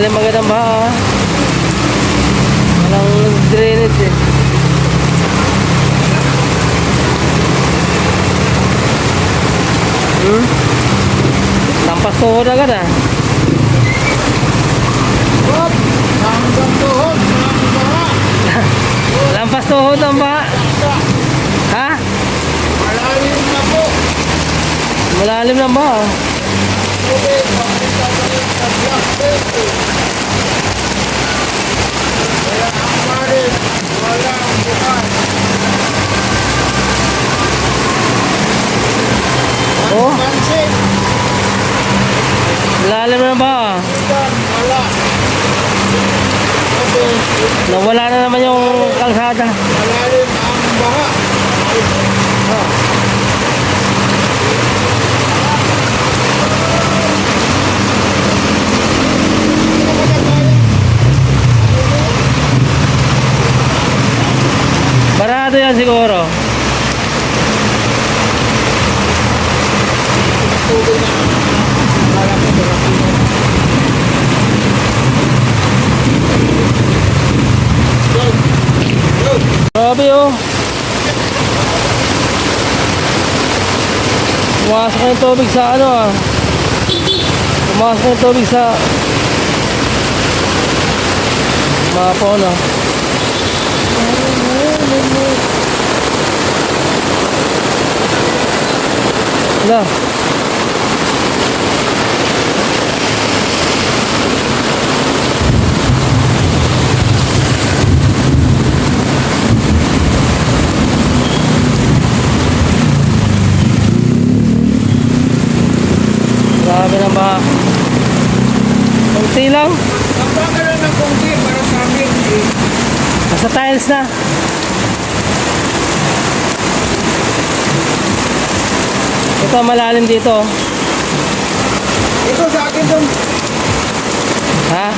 Malalim agad ang baha. ah. Walang drainage eh. Hmm? Lampas tuhod agad ah. Hop! Hanggang tuhod. Lampas tuhod ang baha. Ha? Malalim na po. Malalim ng baha. Tubig, papunta pa Oh. Ng baha. ilan, wala. Nawala na naman yung kalsada. malalim ang baha. Barado yan siguro. Tubig na. Wala ko dumating yan. Yun. Yun. Grabe oh. Pumasok na yung tubig sa ano ah. Pumasok na yung tubig sa mga pono. Wala. Grabe na ba? Kunti lang. Ang bagal ng kongsi para sa amin eh. Nasa tiles na. Ito malalim dito. Ito sa akin dun. Ha?